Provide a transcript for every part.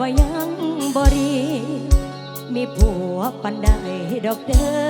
ว่ายังบรีมีผัวปันได้ดอกเด้อ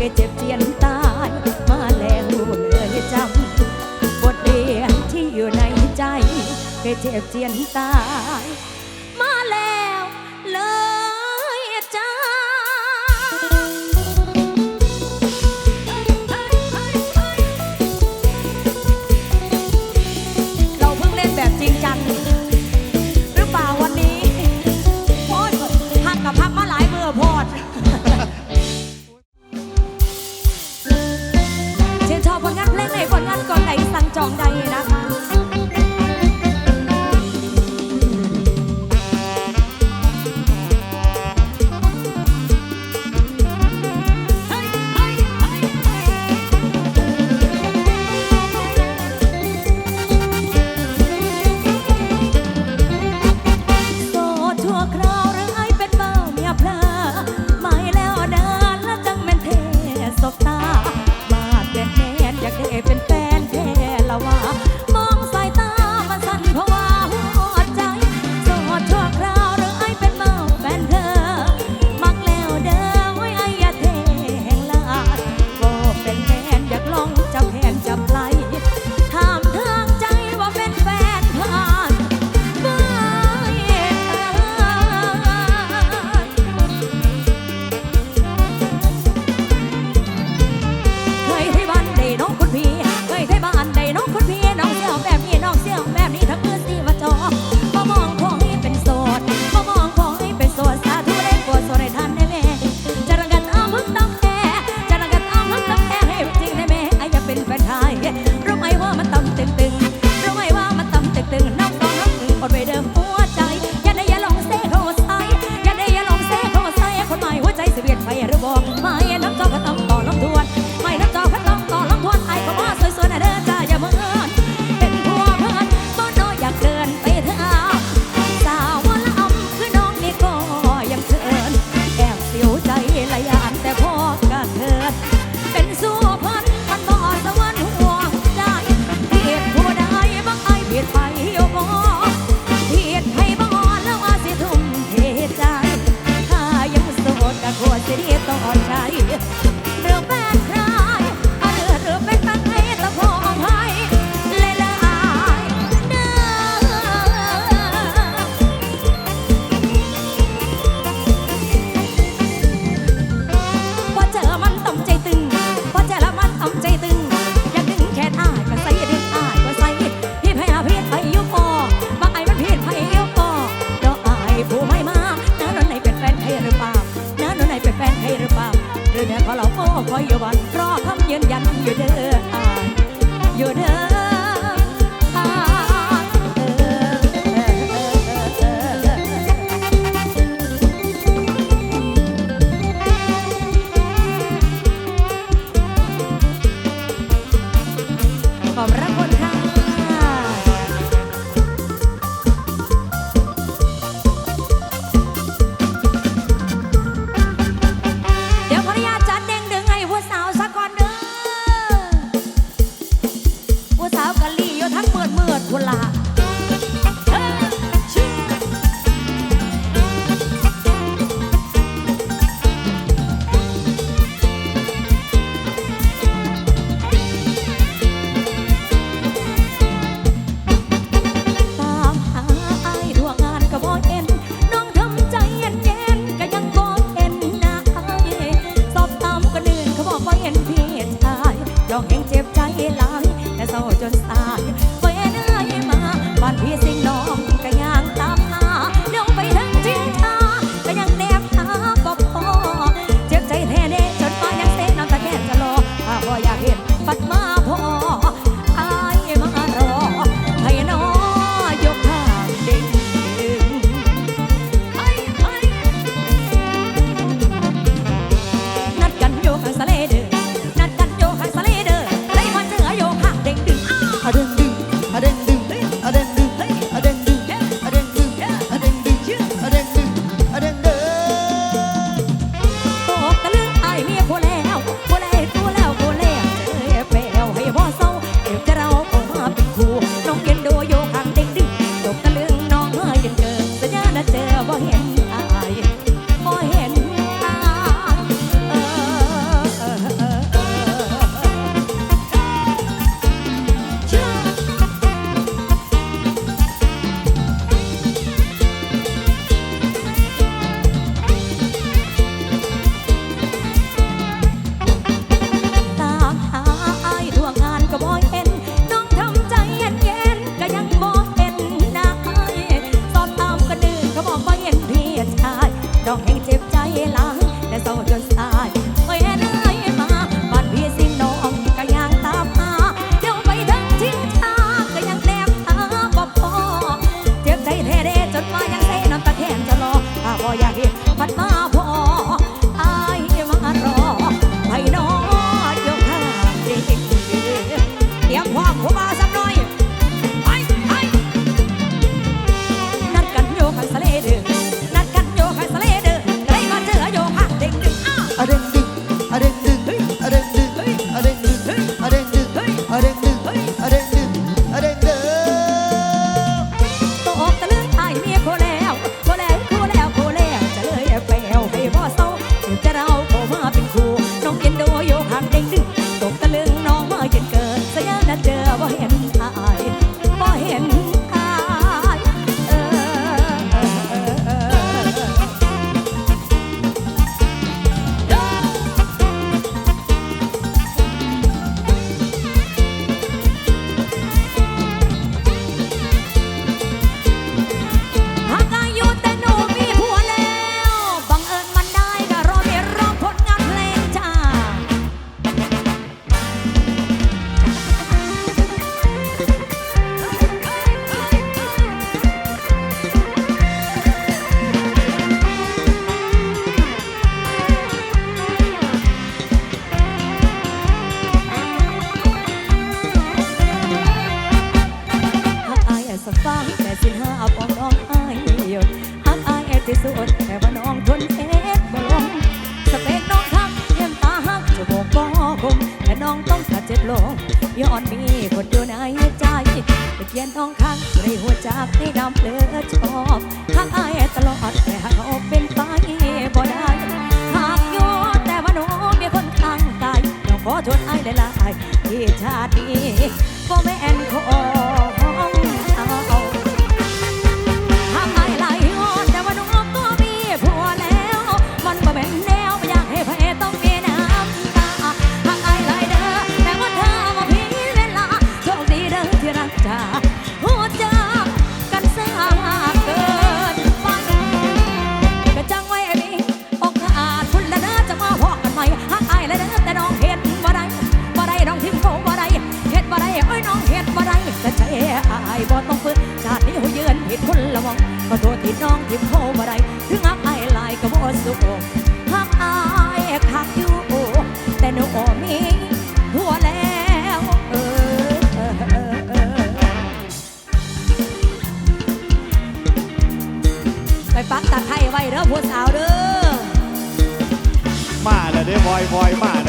แกเจ็บเจียนตาย มาแล้วเลยจำบทเรียนที่อยู่ในใจแกเจ็บเจียนตาย อชอบทักอ้ตลอดแต่หาเอาเป็นไปบ่ได้หากยอแต่ว่าหนูองมีคนตั้งใจายน้องขอโทษอายหลายที่ชาตินี้ vòi vòi man.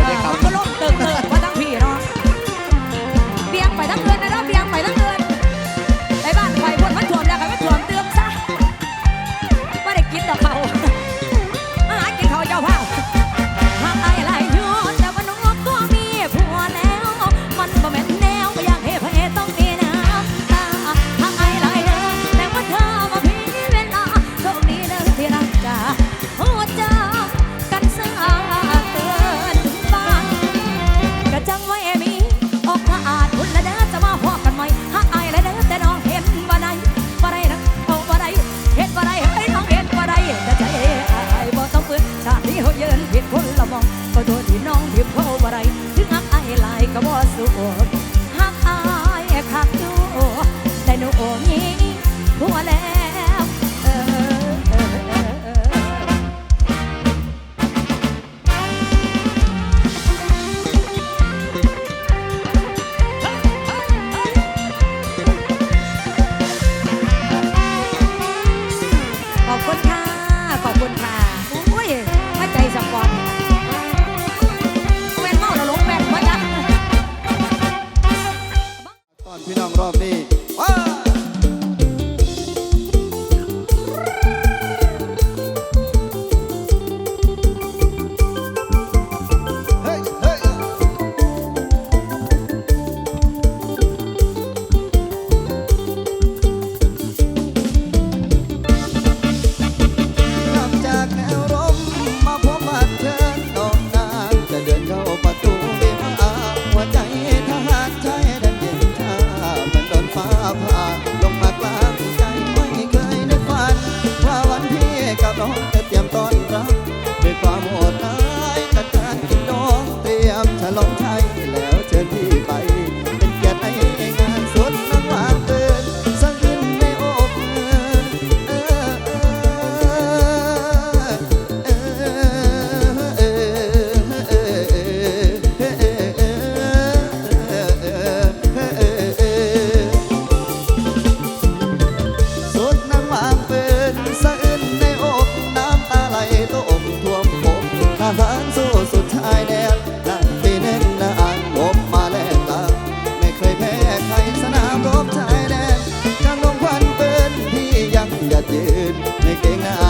Make it, make it, make.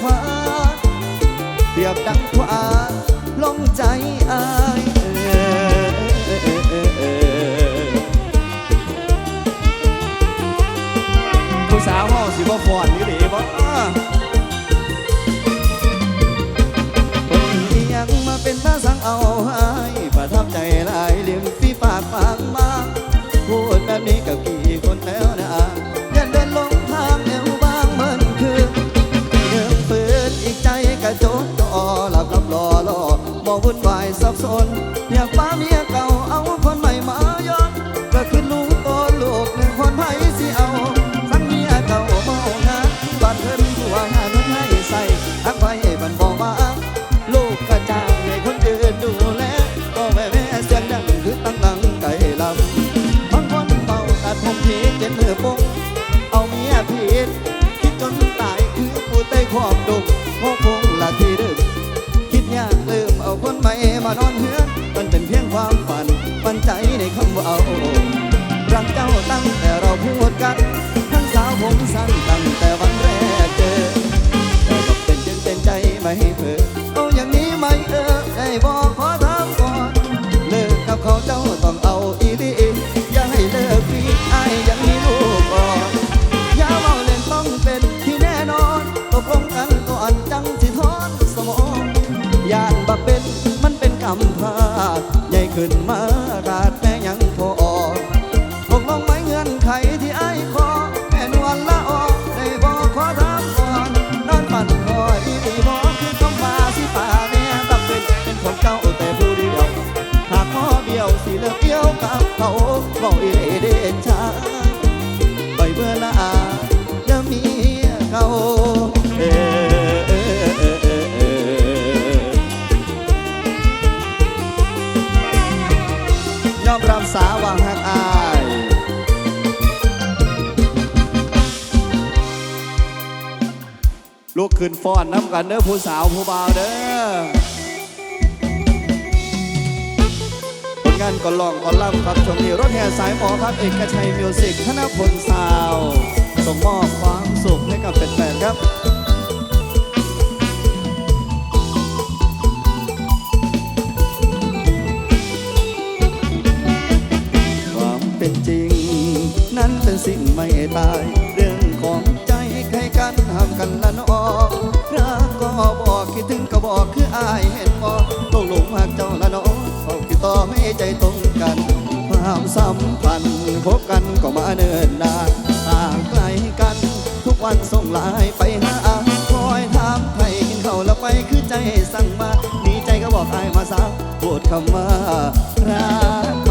ควาเปรียบดังคว้าลงใจอายผู้สาวเฮาสิบ่ฟอนนี่ดิบ่คนเลี้งมาเป็นตาสังเอาให้ประทับใจหลายเลี้ยงฟีปากปากมาก sol ใหญ่ขึ้น ขึ้นฟ้อนน้ำกันเด้อผู้สาวผู้บ่าวเด้อผลงานก่อนลองก่อนล่ำครับชมที่รถแห่สายหมอครับ เอกชัยมิวสิกธนพลสาวส่งมอบความสุขให้กับแฟนๆครับความเป็นจริง นั้นเป็นสิ่งไม่ตาย เห็นบอกตกหลุมหักเจ้าละน้องเอาคิดต่อให้ใจตรงกัน ความสัมพันธ์พบกันก็มาเนิ่นนานต่างไกลกัน ทุกวันส่งไลน์ไปหาคอยถามไทยกินข้าวแล้วไปคือใจสั่งมาดีใจก็บอกอายมาซะพูดคำว่ารัก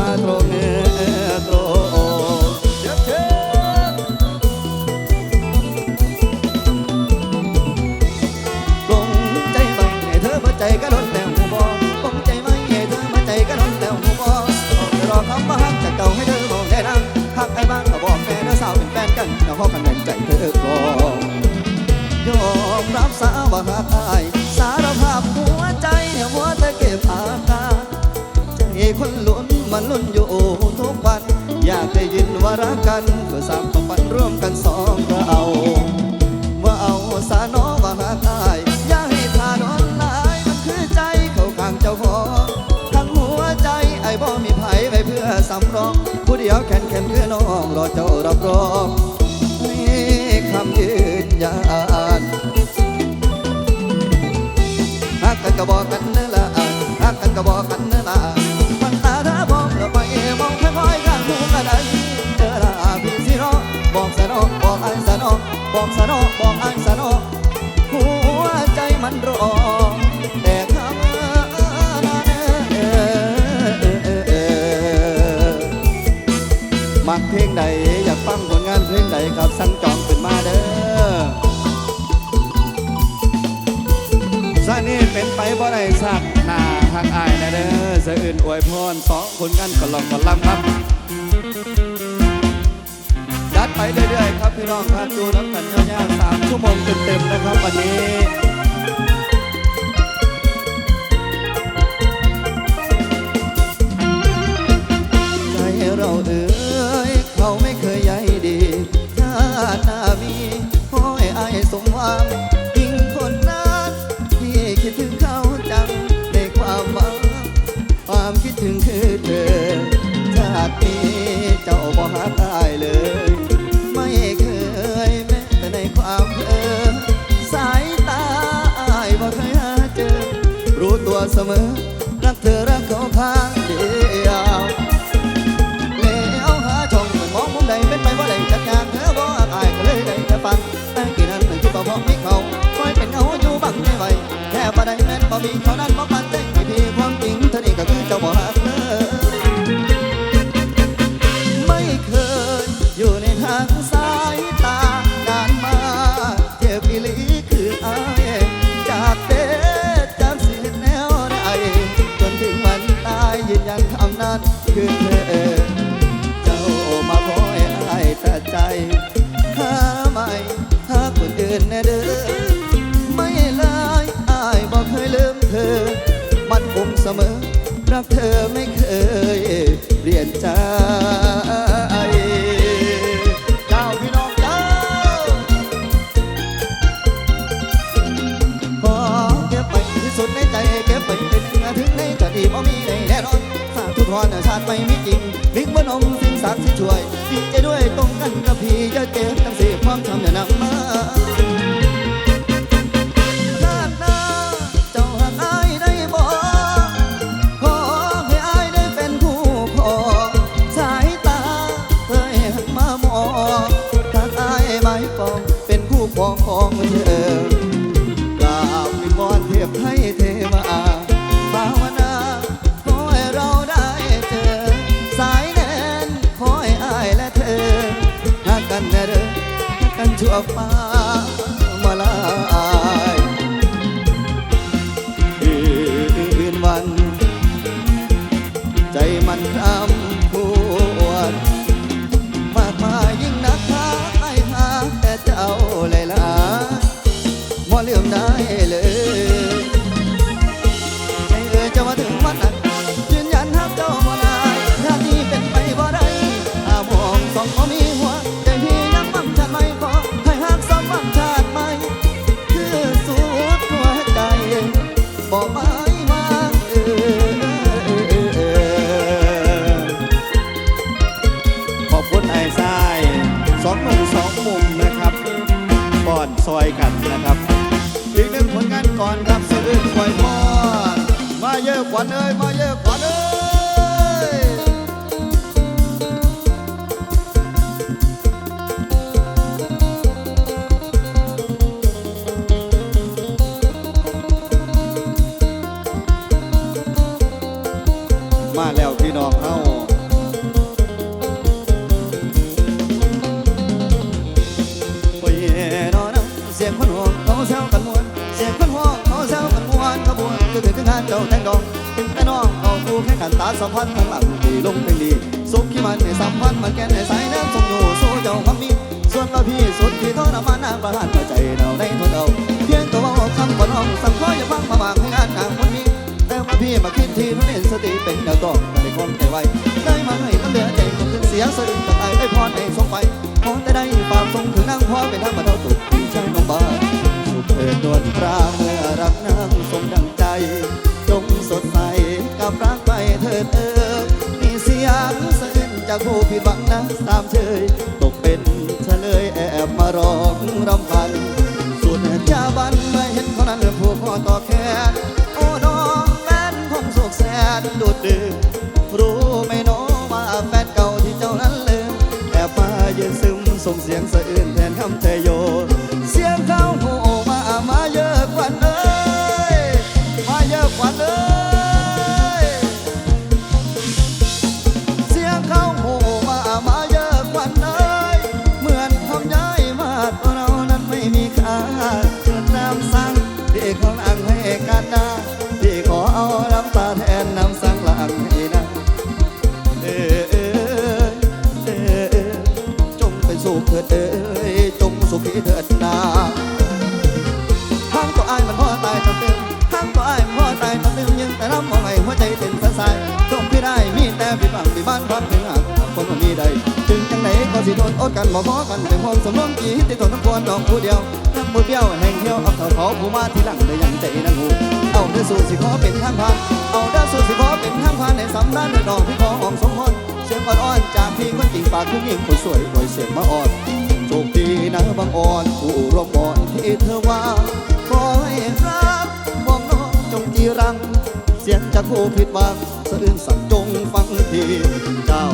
แฟนกันแล้วพอกันแน่นใจเธอกอนยอมรับสาว่าหักอาย สารภาพหัวใจหัวแต่เก็บอาการใจคนลุ้นมันลุ้นอยู่ทุกวัน อยากได้ยินว่ารักกันเพื่อสามฝันร่วมกันสองเราว่าเอาสาน้อว่าหักอายอย่าให้ทานอนลายมันคือใจเขาข้างเจ้าของทั้งหัวใจไอ้บ่มีไผไปเพื่อสำรองผู้เดียวแข็งแข็งเพื่อน้องรอเจ้ารับรองำยืนยันฮักกันก็บอกกันนื้อละอะฮักกันก็บอกกันนื้อละอะฟังตาถ้ามองแล้วไปมองค่อยๆข้างหูกันได้เจอละพี่สิเนบอกสนาะบอกไอ้สนาะบอกสนาะบอกไอ้สนาะหัวใจมันรอแต่คำนั้นเออเออเออเออมักเพลงใดอยากฟังผลงานเพลงใดครับ อื่นอวยพรสองคนกันก็ลองก็ลำครับดัดไปเรื่อยๆครับพี่น้องครับดูน้ำกันยาวๆสามชั่วโมงเต็มๆนะครับวันนี้ เสมอ รักเธอรักเขาทางเดียวแล้วหาช่องมือมองมุมใดเป็นไปว่าใดจัดการเธอบ่อายก็เลยได้แค่ฟังแต่กี่นั้นคิดบ่พอมีเขาคอยเป็นเอาอยู่บังไม่ไหวแค่ประเด้แม่นบ่มีเท่านั้นบ่ปันใจให้พี่ความจริงเธอนี่ก็คือเจ้าบ่หักเธอ มาคิดทีทุเรียนสติเป็นแนวต้องในความใจไวได้มาให้น้ำเหลือใจคนเสียสะอึกตะไคร้ได้พรในสงไปขอแต่ได้ฝากส่งถึงนางพอเป็นทางมาเท่าตุกที่ใจน้องบ้านสุขเถิดนวลพระเมื่อรักนางสมดังใจ จงสดใสกับรักไปเถิดเออมีเสียงสะอื้นจากผู้ผิดหวังนะตามเชยตกเป็นเฉลยแอบมาร้องรำพันสุดจาบันไม่เห็นเขานั้นผูกคอต่อแขน แสนดูดดื่มรู้ไหม่น้อว่าแฟนเก่าที่เจ้านั้นลืมแอบมาเยืนซึมส่งเสียงสะอื้นแทนคำเทโยเสียงเขาโหมามาเยอะกว่าเอ้ยมาเยอะกว่าเอ้ย บ่พอกันเป็นห้องสมรองกีติดทนทั้งควรดอกผู้เดียวทั้งผู้เดียวแห่งเที่ยวเอาเถาเขาผู้มาที่หลังเลยยังใจนั่งหูเอาเด้อสู่สิขอเป็นทางผ่านเอาเด้อสู่สิขอเป็นทางผ่านในสำนักในดอกพี่ขอหอมสมพรเสียงอ่อนๆจากพี่คนจริงปากผู้หญิงคนสวยปล่อยเสียงมาอ่อนโชคดีนะบางอ่อนผู้ร่มอ่อนที่เธอว่าขอให้รักมองน้องจงจีรัง เสียงจากผู้ผิดหวังสะอื้นสั่งจงฟังทีเจ้า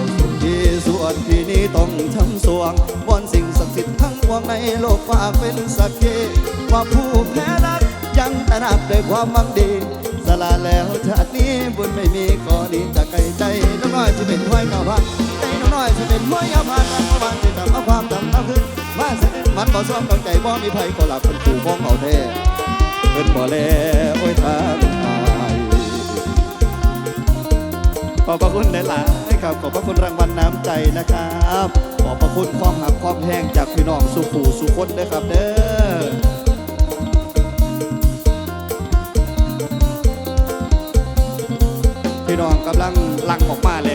ที่นที่นี้ต้องช้ำสวงวอนสิ่งศักดิ์สิทธิ์ทั้งปวงในโลกฝากเป็นสักขีว่าผู้แพ้รักยังตระหนักด้วยความหวังดี สละแล้วชาตินี้บุญไม่มีก็ดีจากไกลใจน้องน้อยจะเป็นห้อยเก่าพันใจน้องน้อยจะเป็นห้อยยาพันรักเอาวันที่ทำเอาความทำเอาขึ้นว่าสะอื้นมันบ่ซ้อมตั้งใจบ่มีภัยก็หลับเป็นผู้มองเอาแท้เพิ่นบ่แลโอ้ยทางอายขอบพระคุณหลายๆ ครับ ขอบพระคุณรางวัลน้ำใจนะครับ ขอบพระคุณความหักความแห้งจากพี่น้องสุขูสุคนนะครับเด้อพี่น้องกำลังลังออกมาแล้ว